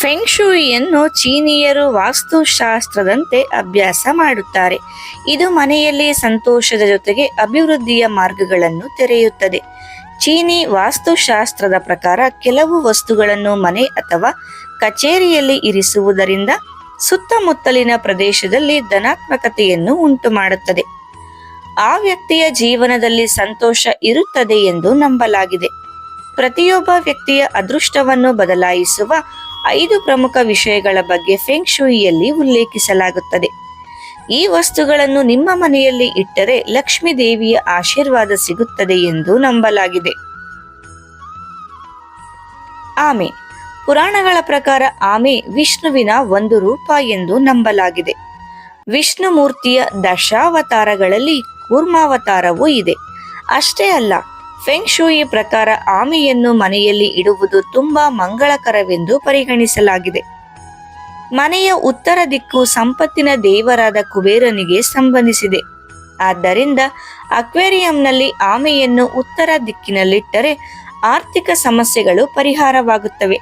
ಫೆಂಗ್ಶೂಯಿಯನ್ನು ಚೀನೀಯರು ವಾಸ್ತುಶಾಸ್ತ್ರದಂತೆ ಅಭ್ಯಾಸ ಮಾಡುತ್ತಾರೆ. ಇದು ಮನೆಯಲ್ಲಿ ಸಂತೋಷದ ಜೊತೆಗೆ ಅಭಿವೃದ್ಧಿಯ ಮಾರ್ಗಗಳನ್ನು ತೆರೆಯುತ್ತದೆ. ಚೀನಿ ವಾಸ್ತುಶಾಸ್ತ್ರದ ಪ್ರಕಾರ ಕೆಲವು ವಸ್ತುಗಳನ್ನು ಮನೆ ಅಥವಾ ಕಚೇರಿಯಲ್ಲಿ ಇರಿಸುವುದರಿಂದ ಸುತ್ತಮುತ್ತಲಿನ ಪ್ರದೇಶದಲ್ಲಿ ಧನಾತ್ಮಕತೆಯನ್ನು ಉಂಟು ಮಾಡುತ್ತದೆ ಆ ವ್ಯಕ್ತಿಯ ಜೀವನದಲ್ಲಿ ಸಂತೋಷ ಇರುತ್ತದೆ ಎಂದು ನಂಬಲಾಗಿದೆ. ಪ್ರತಿಯೊಬ್ಬ ವ್ಯಕ್ತಿಯ ಅದೃಷ್ಟವನ್ನು ಬದಲಾಯಿಸುವ ಐದು ಪ್ರಮುಖ ವಿಷಯಗಳ ಬಗ್ಗೆ ಫೆಂಗ್ ಶೂಯಿಯಲ್ಲಿ ಉಲ್ಲೇಖಿಸಲಾಗುತ್ತದೆ. ಈ ವಸ್ತುಗಳನ್ನು ನಿಮ್ಮ ಮನೆಯಲ್ಲಿ ಇಟ್ಟರೆ ಲಕ್ಷ್ಮೀ ದೇವಿಯ ಆಶೀರ್ವಾದ ಸಿಗುತ್ತದೆ ಎಂದು ನಂಬಲಾಗಿದೆ. ಆಮೆ. ಪುರಾಣಗಳ ಪ್ರಕಾರ ಆಮೆ ವಿಷ್ಣುವಿನ ಒಂದು ರೂಪ ಎಂದು ನಂಬಲಾಗಿದೆ. ವಿಷ್ಣು ಮೂರ್ತಿಯ ದಶಾವತಾರಗಳಲ್ಲಿ ಕೂರ್ಮಾವತಾರವೂ ಇದೆ. ಅಷ್ಟೇ ಅಲ್ಲ ಫೆಂಗ್ ಶೂಯಿ ಪ್ರಕಾರ ಆಮೆಯನ್ನು ಮನೆಯಲ್ಲಿ ಇಡುವುದು ತುಂಬಾ ಮಂಗಳಕರವೆಂದು ಪರಿಗಣಿಸಲಾಗಿದೆ. ಮನೆಯ ಉತ್ತರ ದಿಕ್ಕು ಸಂಪತ್ತಿನ ದೇವರಾದ ಕುಬೇರನಿಗೆ ಸಂಬಂಧಿಸಿದೆ. ಆದ್ದರಿಂದ ಅಕ್ವೇರಿಯಂನಲ್ಲಿ ಆಮೆಯನ್ನು ಉತ್ತರ ದಿಕ್ಕಿನಲ್ಲಿಟ್ಟರೆ ಆರ್ಥಿಕ ಸಮಸ್ಯೆಗಳು ಪರಿಹಾರವಾಗುತ್ತವೆ.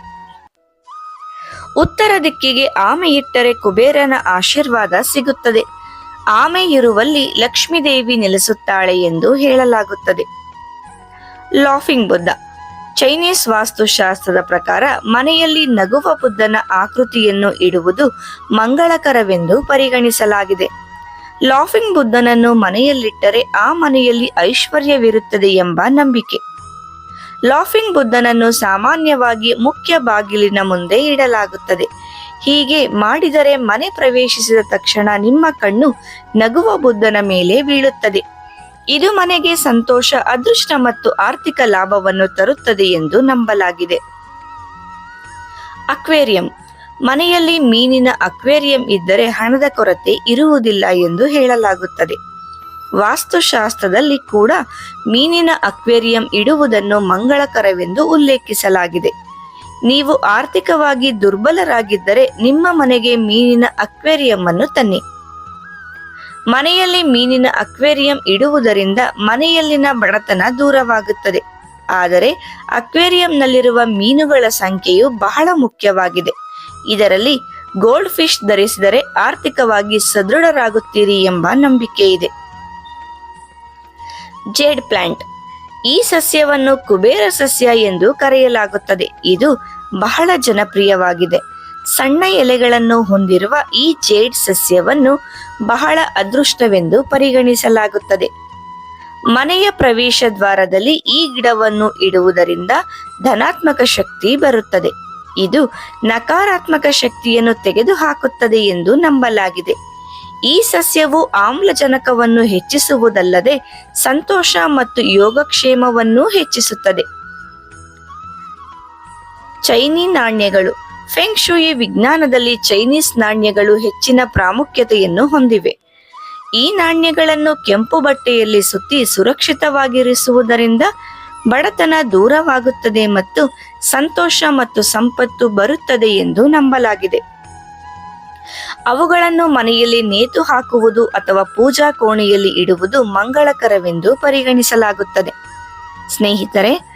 ಉತ್ತರ ದಿಕ್ಕಿಗೆ ಆಮೆ ಇಟ್ಟರೆ ಕುಬೇರನ ಆಶೀರ್ವಾದ ಸಿಗುತ್ತದೆ. ಆಮೆ ಇರುವಲ್ಲಿ ಲಕ್ಷ್ಮೀದೇವಿ ನೆಲೆಸುತ್ತಾಳೆ ಎಂದು ಹೇಳಲಾಗುತ್ತದೆ. ಲಾಫಿಂಗ್ ಬುದ್ಧ. ಚೈನೀಸ್ ವಾಸ್ತುಶಾಸ್ತ್ರದ ಪ್ರಕಾರ ಮನೆಯಲ್ಲಿ ನಗುವ ಬುದ್ಧನ ಆಕೃತಿಯನ್ನು ಇಡುವುದು ಮಂಗಳಕರವೆಂದು ಪರಿಗಣಿಸಲಾಗಿದೆ. ಲಾಫಿಂಗ್ ಬುದ್ಧನನ್ನು ಮನೆಯಲ್ಲಿಟ್ಟರೆ ಆ ಮನೆಯಲ್ಲಿ ಐಶ್ವರ್ಯವಿರುತ್ತದೆ ಎಂಬ ನಂಬಿಕೆ. ಲಾಫಿಂಗ್ ಬುದ್ಧನನ್ನು ಸಾಮಾನ್ಯವಾಗಿ ಮುಖ್ಯ ಬಾಗಿಲಿನ ಮುಂದೆ ಇಡಲಾಗುತ್ತದೆ. ಹೀಗೆ ಮಾಡಿದರೆ ಮನೆ ಪ್ರವೇಶಿಸಿದ ತಕ್ಷಣ ನಿಮ್ಮ ಕಣ್ಣು ನಗುವ ಬುದ್ಧನ ಮೇಲೆ ಬೀಳುತ್ತದೆ. ಇದು ಮನೆಗೆ ಸಂತೋಷ, ಅದೃಷ್ಟ ಮತ್ತು ಆರ್ಥಿಕ ಲಾಭವನ್ನು ತರುತ್ತದೆ ಎಂದು ನಂಬಲಾಗಿದೆ. ಅಕ್ವೇರಿಯಂ. ಮನೆಯಲ್ಲಿ ಮೀನಿನ ಅಕ್ವೇರಿಯಂ ಇದ್ದರೆ ಹಣದ ಕೊರತೆ ಇರುವುದಿಲ್ಲ ಎಂದು ಹೇಳಲಾಗುತ್ತದೆ. ವಾಸ್ತುಶಾಸ್ತ್ರದಲ್ಲಿ ಕೂಡ ಮೀನಿನ ಅಕ್ವೇರಿಯಂ ಇಡುವುದನ್ನು ಮಂಗಳಕರವೆಂದು ಉಲ್ಲೇಖಿಸಲಾಗಿದೆ. ನೀವು ಆರ್ಥಿಕವಾಗಿ ದುರ್ಬಲರಾಗಿದ್ದರೆ ನಿಮ್ಮ ಮನೆಗೆ ಮೀನಿನ ಅಕ್ವೇರಿಯಂ ಅನ್ನು ತನ್ನಿ. ಮನೆಯಲ್ಲಿ ಮೀನಿನ ಅಕ್ವೇರಿಯಂ ಇಡುವುದರಿಂದ ಮನೆಯಲ್ಲಿನ ಬಡತನ ದೂರವಾಗುತ್ತದೆ. ಆದರೆ ಅಕ್ವೇರಿಯಂನಲ್ಲಿರುವ ಮೀನುಗಳ ಸಂಖ್ಯೆಯು ಬಹಳ ಮುಖ್ಯವಾಗಿದೆ. ಇದರಲ್ಲಿ ಗೋಲ್ಡ್ ಫಿಶ್ ಧರಿಸಿದರೆ ಆರ್ಥಿಕವಾಗಿ ಸದೃಢರಾಗುತ್ತೀರಿ ಎಂಬ ನಂಬಿಕೆ ಇದೆ ಜೇಡ್ ಪ್ಲಾಂಟ್. ಈ ಸಸ್ಯವನ್ನು ಕುಬೇರ ಸಸ್ಯ ಎಂದು ಕರೆಯಲಾಗುತ್ತದೆ. ಇದು ಬಹಳ ಜನಪ್ರಿಯವಾಗಿದೆ. ಸಣ್ಣ ಎಲೆಗಳನ್ನು ಹೊಂದಿರುವ ಈ ಜೇಡ್ ಸಸ್ಯವನ್ನು ಬಹಳ ಅದೃಷ್ಟವೆಂದು ಪರಿಗಣಿಸಲಾಗುತ್ತದೆ. ಮನೆಯ ಪ್ರವೇಶ ದ್ವಾರದಲ್ಲಿ ಈ ಗಿಡವನ್ನು ಇಡುವುದರಿಂದ ಧನಾತ್ಮಕ ಶಕ್ತಿ ಬರುತ್ತದೆ. ಇದು ನಕಾರಾತ್ಮಕ ಶಕ್ತಿಯನ್ನು ತೆಗೆದುಹಾಕುತ್ತದೆ ಎಂದು ನಂಬಲಾಗಿದೆ. ಈ ಸಸ್ಯವು ಆಮ್ಲಜನಕವನ್ನು ಹೆಚ್ಚಿಸುವುದಲ್ಲದೆ ಸಂತೋಷ ಮತ್ತು ಯೋಗಕ್ಷೇಮವನ್ನು ಹೆಚ್ಚಿಸುತ್ತದೆ. ಚೈನಿ ನಾಣ್ಯಗಳು ಫೆಂಗ್ ಶೂಯಿ ವಿಜ್ಞಾನದಲ್ಲಿ ಚೈನೀಸ್ ನಾಣ್ಯಗಳು ಹೆಚ್ಚಿನ ಪ್ರಾಮುಖ್ಯತೆಯನ್ನು ಹೊಂದಿವೆ. ಈ ನಾಣ್ಯಗಳನ್ನು ಕೆಂಪು ಬಟ್ಟೆಯಲ್ಲಿ ಸುತ್ತಿ ಸುರಕ್ಷಿತವಾಗಿರಿಸುವುದರಿಂದ ಬಡತನ ದೂರವಾಗುತ್ತದೆ ಮತ್ತು ಸಂತೋಷ ಮತ್ತು ಸಂಪತ್ತು ಬರುತ್ತದೆ ಎಂದು ನಂಬಲಾಗಿದೆ. ಅವುಗಳನ್ನು ಮನೆಯಲ್ಲಿ ನೇತು ಹಾಕುವುದು ಅಥವಾ ಪೂಜಾ ಕೋಣೆಯಲ್ಲಿ ಇಡುವುದು ಮಂಗಳಕರವೆಂದು ಪರಿಗಣಿಸಲಾಗುತ್ತದೆ. ಸ್ನೇಹಿತರೆ